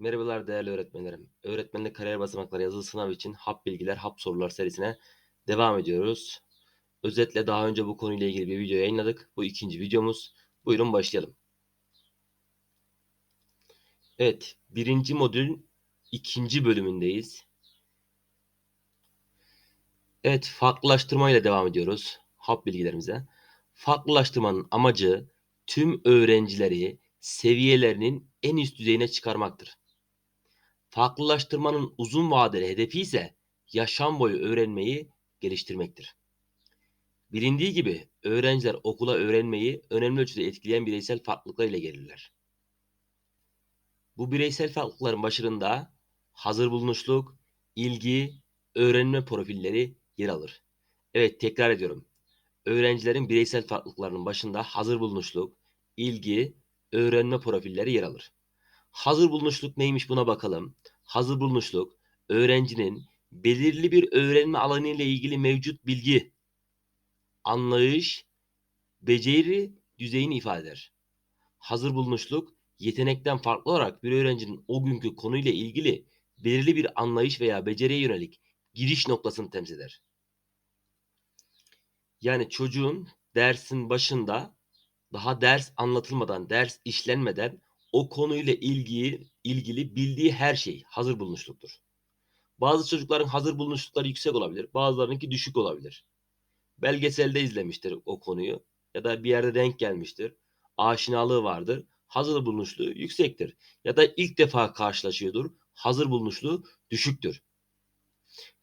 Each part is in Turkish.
Merhabalar değerli öğretmenlerim. Öğretmenlik kariyer basamakları yazılı sınav için hap bilgiler, hap sorular serisine devam ediyoruz. Özetle daha önce bu konuyla ilgili bir video yayınladık. Bu ikinci videomuz. Buyurun başlayalım. Evet, birinci modülün ikinci bölümündeyiz. Evet, farklılaştırma ile devam ediyoruz hap bilgilerimize. Farklılaştırmanın amacı tüm öğrencileri seviyelerinin en üst düzeyine çıkarmaktır. Farklılaştırmanın uzun vadeli hedefi ise yaşam boyu öğrenmeyi geliştirmektir. Bilindiği gibi öğrenciler okula öğrenmeyi önemli ölçüde etkileyen bireysel farklılıklar ile gelirler. Bu bireysel farklılıkların başında hazır bulunuşluk, ilgi, öğrenme profilleri yer alır. Evet tekrar ediyorum. Öğrencilerin bireysel farklılıklarının başında hazır bulunuşluk, ilgi, öğrenme profilleri yer alır. Hazır bulunuşluk neymiş buna bakalım. Hazır bulunuşluk öğrencinin belirli bir öğrenme alanı ile ilgili mevcut bilgi, anlayış, beceri düzeyini ifade eder. Hazır bulunuşluk yetenekten farklı olarak bir öğrencinin o günkü konuyla ilgili belirli bir anlayış veya beceriye yönelik giriş noktasını temsil eder. Yani çocuğun dersin başında daha ders anlatılmadan, ders işlenmeden o konuyla ilgili, ilgili bildiği her şey hazır bulunuşluktur. Bazı çocukların hazır bulunuşlukları yüksek olabilir, bazılarınınki düşük olabilir. Belgeselde izlemiştir o konuyu ya da bir yerde denk gelmiştir. Aşinalığı vardır. Hazır bulunuşluğu yüksektir. Ya da ilk defa karşılaşıyordur. Hazır bulunuşluğu düşüktür.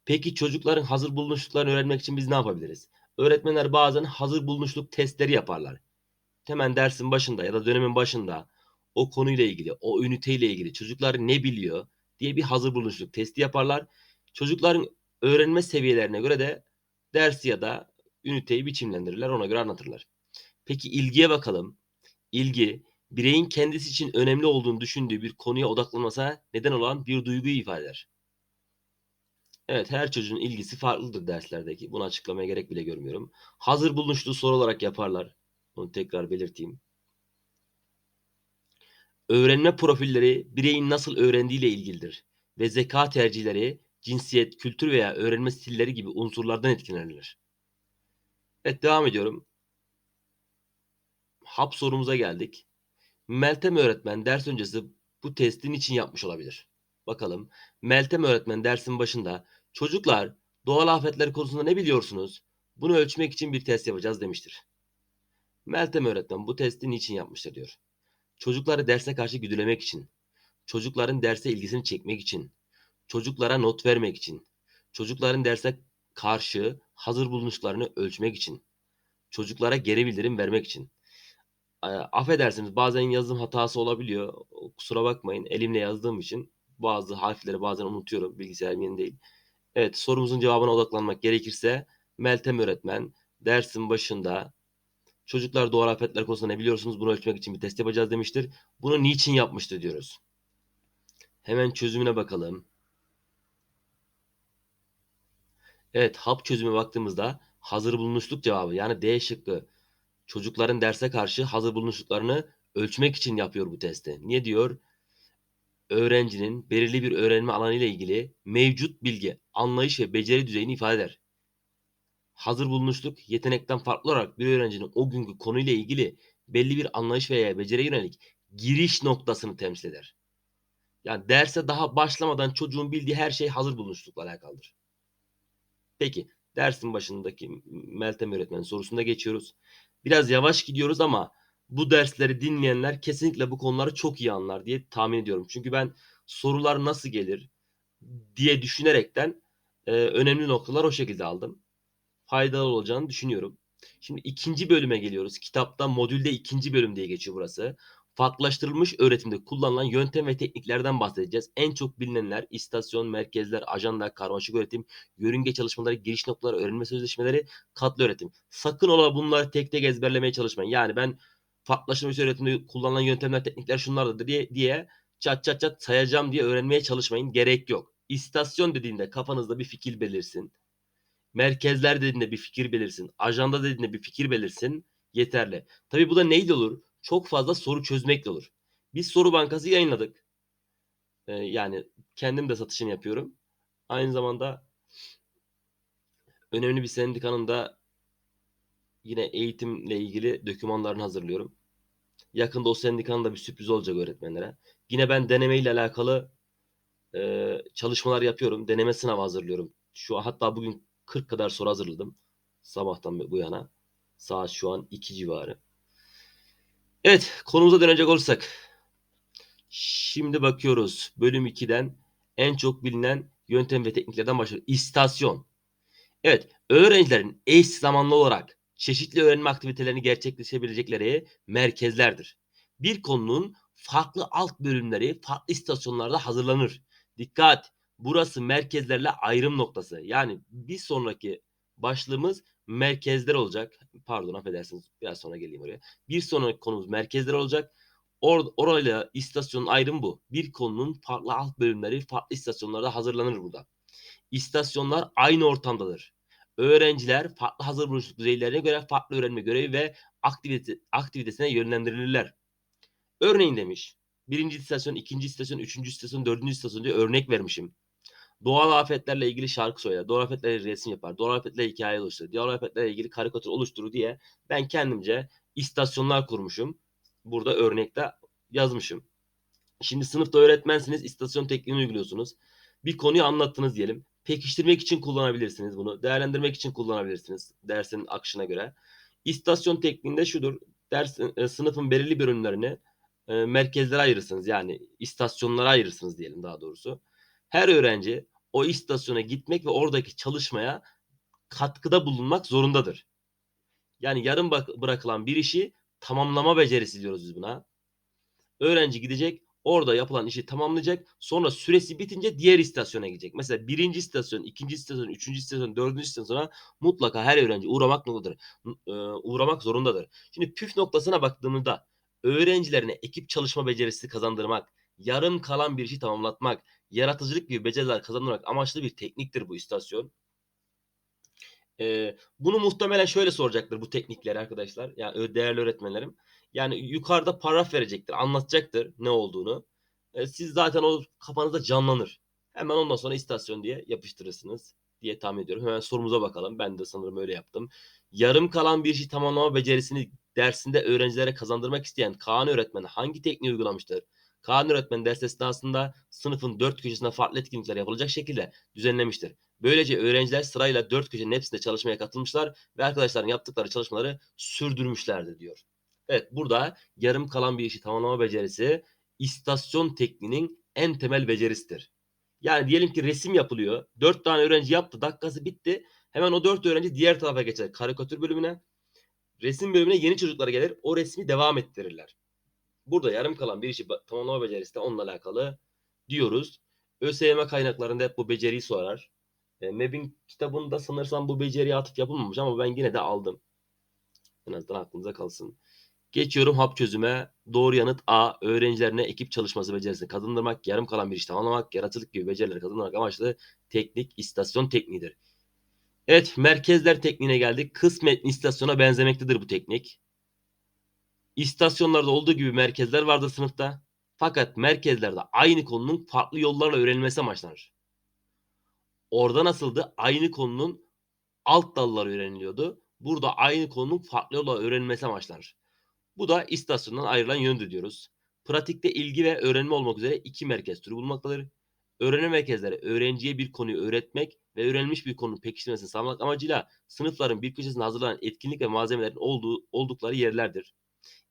Peki çocukların hazır bulunuşluklarını öğrenmek için biz ne yapabiliriz? Öğretmenler bazen hazır bulunuşluk testleri yaparlar. Hemen dersin başında ya da dönemin başında o konuyla ilgili, o üniteyle ilgili çocuklar ne biliyor diye bir hazır bulunuşluk testi yaparlar. Çocukların öğrenme seviyelerine göre de dersi ya da üniteyi biçimlendirirler, ona göre anlatırlar. Peki ilgiye bakalım. İlgi, bireyin kendisi için önemli olduğunu düşündüğü bir konuya odaklanmasına neden olan bir duyguyu ifade eder. Evet, her çocuğun ilgisi farklıdır derslerdeki. Bunu açıklamaya gerek bile görmüyorum. Hazır bulunuşlu soru olarak yaparlar. Onu tekrar belirteyim. Öğrenme profilleri bireyin nasıl öğrendiğiyle ilgilidir ve zeka tercihleri, cinsiyet, kültür veya öğrenme stilleri gibi unsurlardan etkilenirler. Evet devam ediyorum. Hap sorumuza geldik. Meltem öğretmen ders öncesi bu testi niçin yapmış olabilir? Bakalım. Meltem öğretmen dersin başında çocuklar doğal afetler konusunda ne biliyorsunuz? Bunu ölçmek için bir test yapacağız demiştir. Meltem öğretmen bu testi niçin yapmıştır diyor. Çocukları derse karşı güdülemek için, çocukların derse ilgisini çekmek için, çocuklara not vermek için, çocukların derse karşı hazır bulunuşlarını ölçmek için, çocuklara geri bildirim vermek için. E, affedersiniz bazen yazım hatası olabiliyor. Kusura bakmayın elimle yazdığım için bazı harfleri bazen unutuyorum. Bilgisayarım yeni değil. Evet sorumuzun cevabına odaklanmak gerekirse Meltem öğretmen dersin başında çocuklar doğal afetler konusunda ne biliyorsunuz bunu ölçmek için bir test yapacağız demiştir. Bunu niçin yapmıştı diyoruz. Hemen çözümüne bakalım. Evet hap çözüme baktığımızda hazır bulunuşluk cevabı yani D şıkkı çocukların derse karşı hazır bulunuşluklarını ölçmek için yapıyor bu testi. Niye diyor? Öğrencinin belirli bir öğrenme alanı ile ilgili mevcut bilgi, anlayış ve beceri düzeyini ifade eder. Hazır bulunuşluk yetenekten farklı olarak bir öğrencinin o günkü konuyla ilgili belli bir anlayış veya beceriye yönelik giriş noktasını temsil eder. Yani derse daha başlamadan çocuğun bildiği her şey hazır bulunuşlukla alakalıdır. Peki dersin başındaki Meltem öğretmen sorusunda geçiyoruz. Biraz yavaş gidiyoruz ama bu dersleri dinleyenler kesinlikle bu konuları çok iyi anlar diye tahmin ediyorum. Çünkü ben sorular nasıl gelir diye düşünerekten e, önemli noktalar o şekilde aldım. Faydalı olacağını düşünüyorum. Şimdi ikinci bölüme geliyoruz. Kitapta modülde ikinci bölüm diye geçiyor burası. Farklılaştırılmış öğretimde kullanılan yöntem ve tekniklerden bahsedeceğiz. En çok bilinenler istasyon, merkezler, ajanda, karmaşık öğretim, yörünge çalışmaları, giriş noktaları, öğrenme sözleşmeleri, katlı öğretim. Sakın ola bunları tek tek ezberlemeye çalışmayın. Yani ben farklılaştırılmış öğretimde kullanılan yöntemler, teknikler şunlardır diye, diye çat çat çat sayacağım diye öğrenmeye çalışmayın. Gerek yok. İstasyon dediğinde kafanızda bir fikir belirsin. Merkezler dediğinde bir fikir belirsin. Ajanda dediğinde bir fikir belirsin. Yeterli. Tabi bu da neyle olur? çok fazla soru çözmekle olur. Biz soru bankası yayınladık. Eee, yani kendim de satışını yapıyorum. Aynı zamanda önemli bir sendikanın da yine eğitimle ilgili dokümanlarını hazırlıyorum. Yakında o sendikanın da bir sürprizi olacak öğretmenlere. Yine ben denemeyle alakalı eee, çalışmalar yapıyorum. Deneme sınavı hazırlıyorum. Şu hatta bugün 40 kadar soru hazırladım. Sabahtan bu yana. Saat şu an 2 civarı. Evet, konumuza dönecek olursak. Şimdi bakıyoruz. Bölüm 2'den en çok bilinen yöntem ve tekniklerden başlıyor. İstasyon. Evet, öğrencilerin eş zamanlı olarak çeşitli öğrenme aktivitelerini gerçekleşebilecekleri merkezlerdir. Bir konunun farklı alt bölümleri farklı istasyonlarda hazırlanır. Dikkat! Burası merkezlerle ayrım noktası. Yani bir sonraki başlığımız merkezler olacak. Pardon affedersiniz biraz sonra geleyim oraya. Bir sonraki konumuz merkezler olacak. Or orayla istasyonun ayrımı bu. Bir konunun farklı alt bölümleri farklı istasyonlarda hazırlanır burada. İstasyonlar aynı ortamdadır. Öğrenciler farklı hazır buluşluk düzeylerine göre farklı öğrenme görevi ve aktivite, aktivitesine yönlendirilirler. Örneğin demiş. Birinci istasyon, ikinci istasyon, üçüncü istasyon, dördüncü istasyon diye örnek vermişim. Doğal afetlerle ilgili şarkı söyler. Doğal afetlerle resim yapar. Doğal afetlerle hikaye oluşturur. Doğal afetlerle ilgili karikatür oluşturur diye ben kendimce istasyonlar kurmuşum. Burada örnekte yazmışım. Şimdi sınıfta öğretmensiniz, istasyon tekniğini uyguluyorsunuz. Bir konuyu anlattınız diyelim. Pekiştirmek için kullanabilirsiniz bunu. Değerlendirmek için kullanabilirsiniz dersin akışına göre. İstasyon tekniğinde şudur. Ders, e, sınıfın belirli bölümlerini e, merkezlere ayırırsınız. Yani istasyonlara ayırırsınız diyelim daha doğrusu. Her öğrenci o istasyona gitmek ve oradaki çalışmaya katkıda bulunmak zorundadır. Yani yarım bırakılan bir işi tamamlama becerisi diyoruz biz buna. Öğrenci gidecek, orada yapılan işi tamamlayacak. Sonra süresi bitince diğer istasyona gidecek. Mesela birinci istasyon, ikinci istasyon, üçüncü istasyon, dördüncü istasyona mutlaka her öğrenci uğramak noktadır. e, uğramak zorundadır. Şimdi püf noktasına baktığımızda öğrencilerine ekip çalışma becerisi kazandırmak, yarım kalan bir işi tamamlatmak, yaratıcılık gibi beceriler kazandırmak amaçlı bir tekniktir bu istasyon. Ee, bunu muhtemelen şöyle soracaktır bu teknikleri arkadaşlar. Yani değerli öğretmenlerim. Yani yukarıda paragraf verecektir, anlatacaktır ne olduğunu. Ee, siz zaten o kafanızda canlanır. Hemen ondan sonra istasyon diye yapıştırırsınız diye tahmin ediyorum. Hemen sorumuza bakalım. Ben de sanırım öyle yaptım. Yarım kalan bir işi tamamlama becerisini dersinde öğrencilere kazandırmak isteyen Kaan öğretmen hangi tekniği uygulamıştır? Kaan öğretmen ders esnasında sınıfın dört köşesinde farklı etkinlikler yapılacak şekilde düzenlemiştir. Böylece öğrenciler sırayla dört köşenin hepsinde çalışmaya katılmışlar ve arkadaşların yaptıkları çalışmaları sürdürmüşlerdir diyor. Evet burada yarım kalan bir işi tamamlama becerisi istasyon tekniğinin en temel becerisidir. Yani diyelim ki resim yapılıyor. Dört tane öğrenci yaptı. Dakikası bitti. Hemen o dört öğrenci diğer tarafa geçer. Karikatür bölümüne. Resim bölümüne yeni çocuklar gelir. O resmi devam ettirirler. Burada yarım kalan bir işi tamamlama becerisi de onunla alakalı diyoruz. ÖSYM kaynaklarında hep bu beceriyi sorar. E, MEB'in kitabında sanırsam bu beceriye atıf yapılmamış ama ben yine de aldım. En azından aklınıza kalsın. Geçiyorum hap çözüme. Doğru yanıt A. Öğrencilerine ekip çalışması becerisini kazandırmak, yarım kalan bir işi tamamlamak, yaratıcılık gibi becerileri kazandırmak amaçlı teknik istasyon tekniğidir. Evet, merkezler tekniğine geldik. Kısmen istasyona benzemektedir bu teknik. İstasyonlarda olduğu gibi merkezler vardır sınıfta. Fakat merkezlerde aynı konunun farklı yollarla öğrenilmesi amaçlanır. Orada nasıldı? Aynı konunun alt dalları öğreniliyordu. Burada aynı konunun farklı yolla öğrenilmesi amaçlanır. Bu da istasyondan ayrılan yöndür diyoruz. Pratikte ilgi ve öğrenme olmak üzere iki merkez türü bulunmaktadır. Öğrenme merkezleri öğrenciye bir konuyu öğretmek ve öğrenilmiş bir konunun pekiştirmesini sağlamak amacıyla sınıfların bir köşesinde hazırlanan etkinlik ve malzemelerin olduğu, oldukları yerlerdir.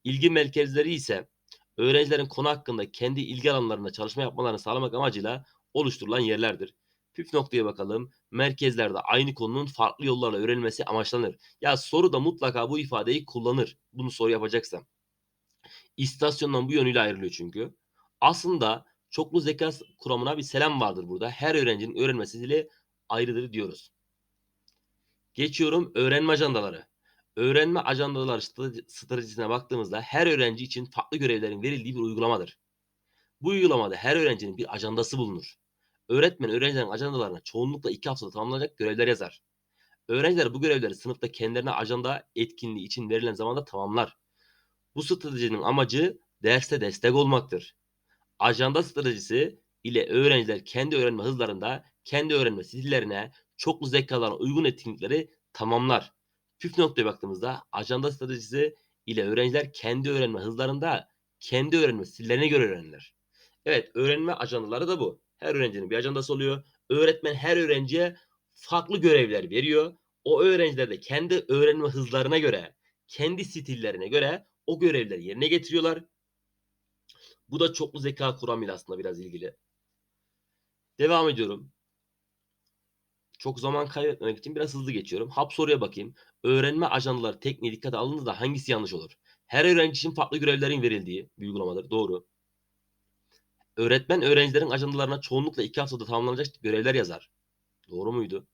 İlgi merkezleri ise öğrencilerin konu hakkında kendi ilgi alanlarında çalışma yapmalarını sağlamak amacıyla oluşturulan yerlerdir. Püf noktaya bakalım. Merkezlerde aynı konunun farklı yollarla öğrenilmesi amaçlanır. Ya soru da mutlaka bu ifadeyi kullanır. Bunu soru yapacaksam. İstasyondan bu yönüyle ayrılıyor çünkü. Aslında çoklu zeka kuramına bir selam vardır burada. Her öğrencinin öğrenmesi dili ayrıdır diyoruz. Geçiyorum öğrenme ajandaları. Öğrenme ajandaları strate- stratejisine baktığımızda her öğrenci için farklı görevlerin verildiği bir uygulamadır. Bu uygulamada her öğrencinin bir ajandası bulunur. Öğretmen öğrencilerin ajandalarına çoğunlukla iki haftada tamamlanacak görevler yazar. Öğrenciler bu görevleri sınıfta kendilerine ajanda etkinliği için verilen zamanda tamamlar. Bu stratejinin amacı derste destek olmaktır. Ajanda stratejisi ile öğrenciler kendi öğrenme hızlarında kendi öğrenme stillerine çoklu zekalarına uygun etkinlikleri tamamlar. Püf noktaya baktığımızda ajanda stratejisi ile öğrenciler kendi öğrenme hızlarında kendi öğrenme stillerine göre öğrenirler. Evet öğrenme ajandaları da bu. Her öğrencinin bir ajandası oluyor. Öğretmen her öğrenciye farklı görevler veriyor. O öğrenciler de kendi öğrenme hızlarına göre, kendi stillerine göre o görevleri yerine getiriyorlar. Bu da çoklu zeka kuramıyla aslında biraz ilgili. Devam ediyorum. Çok zaman kaybetmemek için biraz hızlı geçiyorum. Hap soruya bakayım. Öğrenme ajandaları tekniği dikkate alındığında hangisi yanlış olur? Her öğrenci için farklı görevlerin verildiği bir uygulamadır. Doğru. Öğretmen öğrencilerin ajandalarına çoğunlukla iki haftada tamamlanacak görevler yazar. Doğru muydu?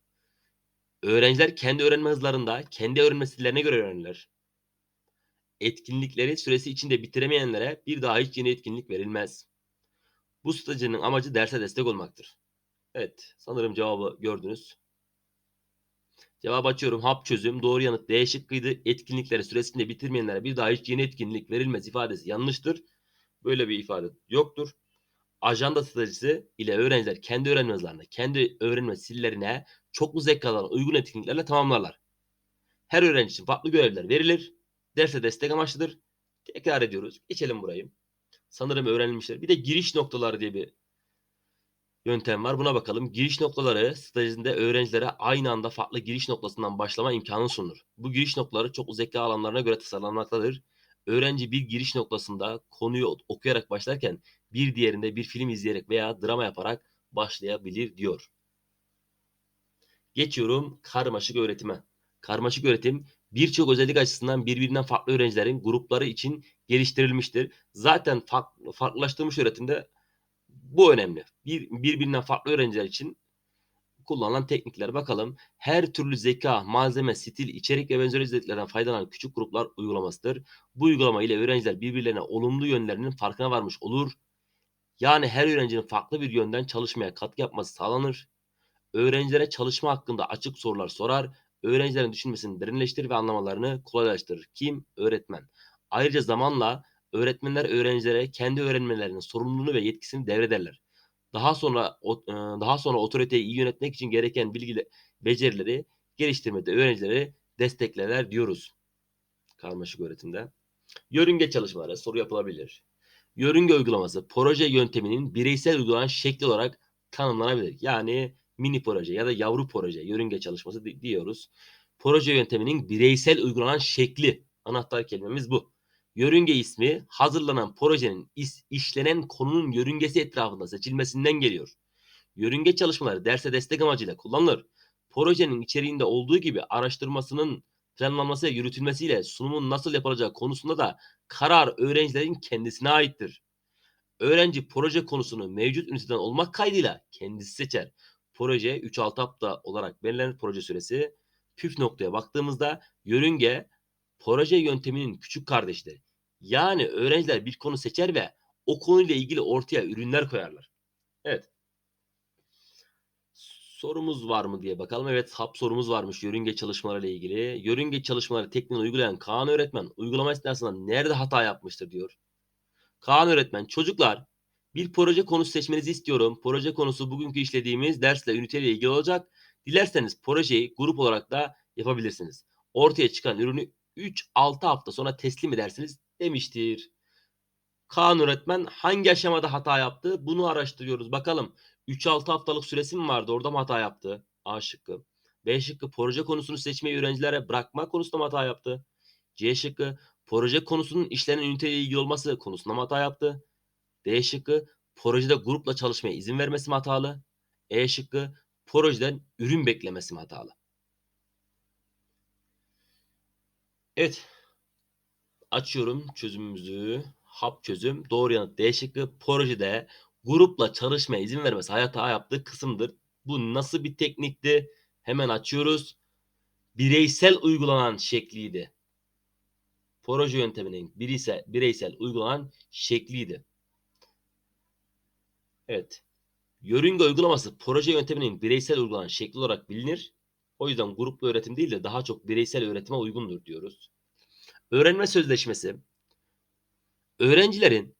Öğrenciler kendi öğrenme hızlarında, kendi öğrenme stillerine göre öğrenirler. Etkinlikleri süresi içinde bitiremeyenlere bir daha hiç yeni etkinlik verilmez. Bu stratejinin amacı derse destek olmaktır. Evet, sanırım cevabı gördünüz. Cevap açıyorum. Hap çözüm. Doğru yanıt D şıkkıydı. Etkinlikleri süresinde bitirmeyenlere bir daha hiç yeni etkinlik verilmez ifadesi yanlıştır. Böyle bir ifade yoktur. Ajanda stratejisi ile öğrenciler kendi öğrenme hızlarına, kendi öğrenme stillerine çoklu zekalarına uygun etkinliklerle tamamlarlar. Her öğrenci için farklı görevler verilir. Derse destek amaçlıdır. Tekrar ediyoruz. Geçelim burayı. Sanırım öğrenilmişler. Bir de giriş noktaları diye bir yöntem var. Buna bakalım. Giriş noktaları stajında öğrencilere aynı anda farklı giriş noktasından başlama imkanı sunur. Bu giriş noktaları çok zeka alanlarına göre tasarlanmaktadır. Öğrenci bir giriş noktasında konuyu okuyarak başlarken bir diğerinde bir film izleyerek veya drama yaparak başlayabilir diyor. Geçiyorum karmaşık öğretime. Karmaşık öğretim birçok özellik açısından birbirinden farklı öğrencilerin grupları için geliştirilmiştir. Zaten farklı, farklılaştırılmış öğretimde bu önemli. Bir, birbirinden farklı öğrenciler için kullanılan teknikler bakalım. Her türlü zeka, malzeme, stil, içerik ve benzeri özelliklerden faydalanan küçük gruplar uygulamasıdır. Bu uygulama ile öğrenciler birbirlerine olumlu yönlerinin farkına varmış olur. Yani her öğrencinin farklı bir yönden çalışmaya katkı yapması sağlanır. Öğrencilere çalışma hakkında açık sorular sorar. Öğrencilerin düşünmesini derinleştirir ve anlamalarını kolaylaştırır. Kim? Öğretmen. Ayrıca zamanla öğretmenler öğrencilere kendi öğrenmelerinin sorumluluğunu ve yetkisini devrederler. Daha sonra daha sonra otoriteyi iyi yönetmek için gereken bilgi becerileri geliştirmede öğrencileri desteklerler diyoruz. Karmaşık öğretimde. Yörünge çalışmaları soru yapılabilir. Yörünge uygulaması proje yönteminin bireysel uygulanan şekli olarak tanımlanabilir. Yani mini proje ya da yavru proje yörünge çalışması diyoruz. Proje yönteminin bireysel uygulanan şekli anahtar kelimemiz bu. Yörünge ismi hazırlanan projenin is, işlenen konunun yörüngesi etrafında seçilmesinden geliyor. Yörünge çalışmaları derse destek amacıyla kullanılır. Projenin içeriğinde olduğu gibi araştırmasının planlanması ve yürütülmesiyle sunumun nasıl yapılacağı konusunda da karar öğrencilerin kendisine aittir. Öğrenci proje konusunu mevcut üniteden olmak kaydıyla kendisi seçer. Proje 3-6 hafta olarak belirlenir proje süresi. Püf noktaya baktığımızda yörünge proje yönteminin küçük kardeşleri. Yani öğrenciler bir konu seçer ve o konuyla ilgili ortaya ürünler koyarlar. Evet. Sorumuz var mı diye bakalım. Evet hap sorumuz varmış yörünge çalışmaları ile ilgili. Yörünge çalışmaları tekniğini uygulayan Kaan öğretmen uygulama esnasında nerede hata yapmıştır diyor. Kaan öğretmen çocuklar bir proje konusu seçmenizi istiyorum. Proje konusu bugünkü işlediğimiz dersle üniteyle ilgili olacak. Dilerseniz projeyi grup olarak da yapabilirsiniz. Ortaya çıkan ürünü 3-6 hafta sonra teslim edersiniz demiştir. Kaan öğretmen hangi aşamada hata yaptı? Bunu araştırıyoruz. Bakalım 3-6 haftalık süresi mi vardı? Orada mı hata yaptı? A şıkkı. B şıkkı proje konusunu seçmeyi öğrencilere bırakma konusunda mı hata yaptı? C şıkkı proje konusunun işlenen üniteyle ilgili olması konusunda mı hata yaptı? D şıkkı projede grupla çalışmaya izin vermesi mi hatalı? E şıkkı projeden ürün beklemesi mi hatalı? Evet. Açıyorum çözümümüzü. Hap çözüm. Doğru yanıt D şıkkı. Projede grupla çalışmaya izin vermesi hayata yaptığı kısımdır. Bu nasıl bir teknikti? Hemen açıyoruz. Bireysel uygulanan şekliydi. Proje yönteminin bireysel, bireysel uygulanan şekliydi. Evet. Yörünge uygulaması proje yönteminin bireysel uygulanan şekli olarak bilinir. O yüzden gruplu öğretim değil de daha çok bireysel öğretime uygundur diyoruz. Öğrenme sözleşmesi öğrencilerin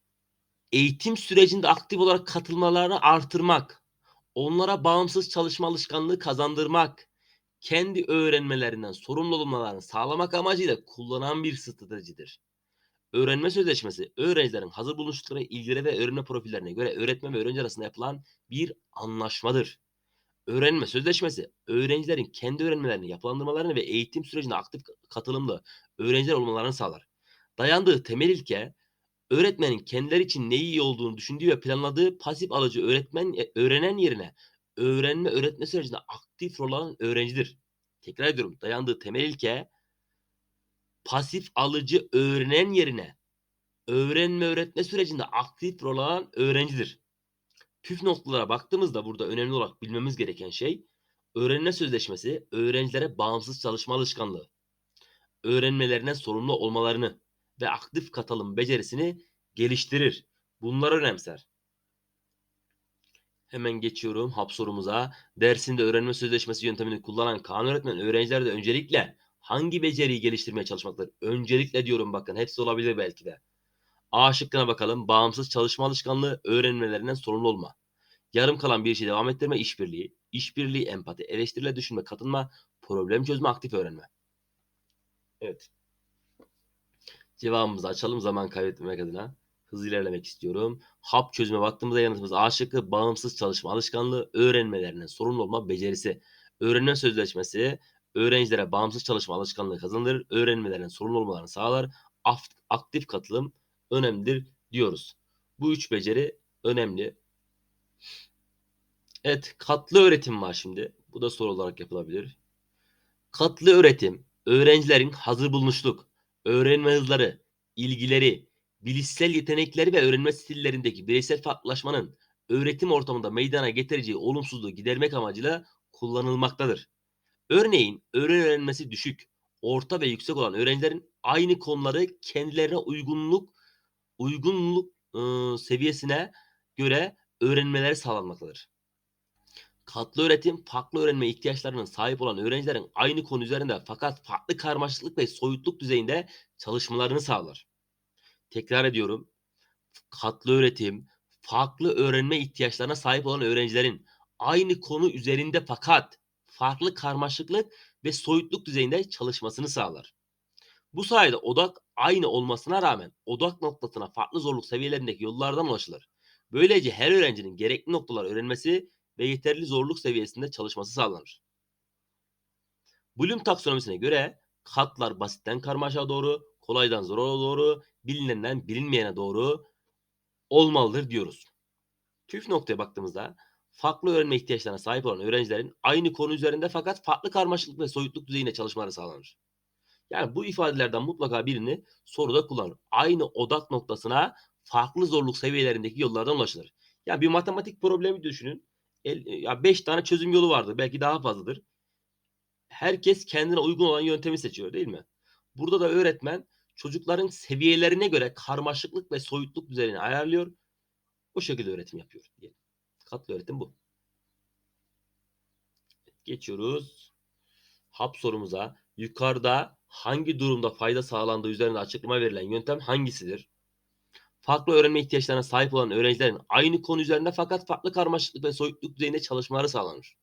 eğitim sürecinde aktif olarak katılmalarını artırmak, onlara bağımsız çalışma alışkanlığı kazandırmak, kendi öğrenmelerinden sorumlu olmalarını sağlamak amacıyla kullanan bir stratejidir. Öğrenme sözleşmesi, öğrencilerin hazır bulundukları ilgili ve öğrenme profillerine göre öğretmen ve öğrenci arasında yapılan bir anlaşmadır. Öğrenme sözleşmesi, öğrencilerin kendi öğrenmelerini yapılandırmalarını ve eğitim sürecine aktif katılımlı öğrenciler olmalarını sağlar. Dayandığı temel ilke, öğretmenin kendileri için ne iyi olduğunu düşündüğü ve planladığı pasif alıcı öğretmen e, öğrenen yerine öğrenme öğretme sürecinde aktif rol alan öğrencidir. Tekrar ediyorum. Dayandığı temel ilke pasif alıcı öğrenen yerine öğrenme öğretme sürecinde aktif rol alan öğrencidir. Püf noktalara baktığımızda burada önemli olarak bilmemiz gereken şey öğrenme sözleşmesi öğrencilere bağımsız çalışma alışkanlığı, öğrenmelerine sorumlu olmalarını ve aktif katılım becerisini geliştirir. Bunlar önemser. Hemen geçiyorum hap sorumuza. Dersinde öğrenme sözleşmesi yöntemini kullanan Kaan öğretmen öğrencilerde öncelikle hangi beceriyi geliştirmeye çalışmaktadır? Öncelikle diyorum bakın hepsi olabilir belki de. A şıkkına bakalım. Bağımsız çalışma alışkanlığı öğrenmelerinden sorumlu olma. Yarım kalan bir işi devam ettirme işbirliği. İşbirliği empati, eleştirile düşünme, katılma, problem çözme, aktif öğrenme. Evet. Cevabımızı açalım zaman kaybetmemek adına. Hızlı ilerlemek istiyorum. Hap çözüme baktığımızda yanıtımız A şıkkı bağımsız çalışma alışkanlığı öğrenmelerinden sorumlu olma becerisi. Öğrenme sözleşmesi öğrencilere bağımsız çalışma alışkanlığı kazandırır. Öğrenmelerinin sorumlu olmalarını sağlar. Aktif katılım önemlidir diyoruz. Bu üç beceri önemli. Evet katlı öğretim var şimdi. Bu da soru olarak yapılabilir. Katlı öğretim öğrencilerin hazır bulunuşluk, öğrenme hızları, ilgileri, bilişsel yetenekleri ve öğrenme stillerindeki bireysel farklılaşmanın öğretim ortamında meydana getireceği olumsuzluğu gidermek amacıyla kullanılmaktadır. Örneğin öğrenmesi düşük, orta ve yüksek olan öğrencilerin aynı konuları kendilerine uygunluk uygunluk ıı, seviyesine göre öğrenmeleri sağlanmaktadır. Katlı öğretim, farklı öğrenme ihtiyaçlarının sahip olan öğrencilerin aynı konu üzerinde fakat farklı karmaşıklık ve soyutluk düzeyinde çalışmalarını sağlar. Tekrar ediyorum. Katlı öğretim, farklı öğrenme ihtiyaçlarına sahip olan öğrencilerin aynı konu üzerinde fakat farklı karmaşıklık ve soyutluk düzeyinde çalışmasını sağlar. Bu sayede odak aynı olmasına rağmen odak noktasına farklı zorluk seviyelerindeki yollardan ulaşılır. Böylece her öğrencinin gerekli noktalar öğrenmesi ve yeterli zorluk seviyesinde çalışması sağlanır. Bloom taksonomisine göre katlar basitten karmaşa doğru, kolaydan zora doğru, bilinenden bilinmeyene doğru olmalıdır diyoruz. Püf noktaya baktığımızda farklı öğrenme ihtiyaçlarına sahip olan öğrencilerin aynı konu üzerinde fakat farklı karmaşıklık ve soyutluk düzeyinde çalışmaları sağlanır. Yani bu ifadelerden mutlaka birini soruda kullanın. Aynı odak noktasına farklı zorluk seviyelerindeki yollardan ulaşılır. Yani bir matematik problemi düşünün. El, ya 5 tane çözüm yolu vardır. Belki daha fazladır. Herkes kendine uygun olan yöntemi seçiyor değil mi? Burada da öğretmen çocukların seviyelerine göre karmaşıklık ve soyutluk düzeyini ayarlıyor. O şekilde öğretim yapıyor. Katlı öğretim bu. Geçiyoruz. Hap sorumuza. Yukarıda hangi durumda fayda sağlandığı üzerinde açıklama verilen yöntem hangisidir? Farklı öğrenme ihtiyaçlarına sahip olan öğrencilerin aynı konu üzerinde fakat farklı karmaşıklık ve soyutluk düzeyinde çalışmaları sağlanır.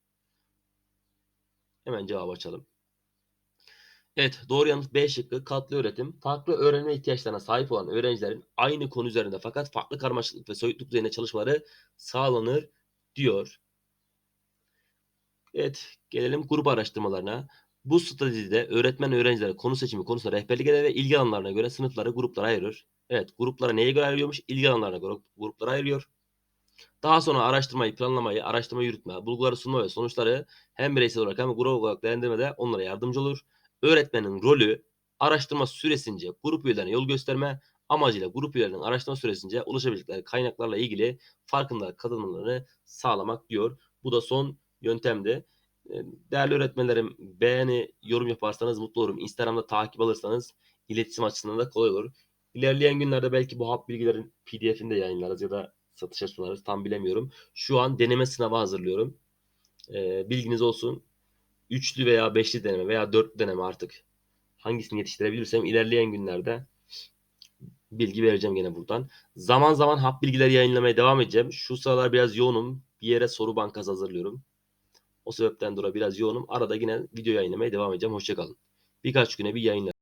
Hemen cevabı açalım. Evet doğru yanıt B şıkkı katlı öğretim. Farklı öğrenme ihtiyaçlarına sahip olan öğrencilerin aynı konu üzerinde fakat farklı karmaşıklık ve soyutluk düzeyinde çalışmaları sağlanır diyor. Evet gelelim grup araştırmalarına. Bu stratejide öğretmen öğrencilere konu seçimi konusunda rehberlik eder ve ilgi alanlarına göre sınıfları gruplara ayırır. Evet gruplara neye göre ayırıyormuş? İlgi alanlarına göre gruplara ayırıyor. Daha sonra araştırmayı, planlamayı, araştırma yürütme, bulguları sunma ve sonuçları hem bireysel olarak hem grup olarak değerlendirmede onlara yardımcı olur. Öğretmenin rolü araştırma süresince grup üyelerine yol gösterme amacıyla grup üyelerinin araştırma süresince ulaşabilecekleri kaynaklarla ilgili farkındalık kazanmalarını sağlamak diyor. Bu da son yöntemdi. Değerli öğretmenlerim beğeni, yorum yaparsanız mutlu olurum. Instagram'da takip alırsanız iletişim açısından da kolay olur. İlerleyen günlerde belki bu hap bilgilerin pdf'ini de yayınlarız ya da satışa sunarız. Tam bilemiyorum. Şu an deneme sınavı hazırlıyorum. Ee, bilginiz olsun. Üçlü veya beşli deneme veya dörtlü deneme artık hangisini yetiştirebilirsem ilerleyen günlerde bilgi vereceğim gene buradan. Zaman zaman hap bilgileri yayınlamaya devam edeceğim. Şu sıralar biraz yoğunum. Bir yere soru bankası hazırlıyorum. O sebepten dolayı biraz yoğunum. Arada yine video yayınlamaya devam edeceğim. Hoşçakalın. Birkaç güne bir yayınlar.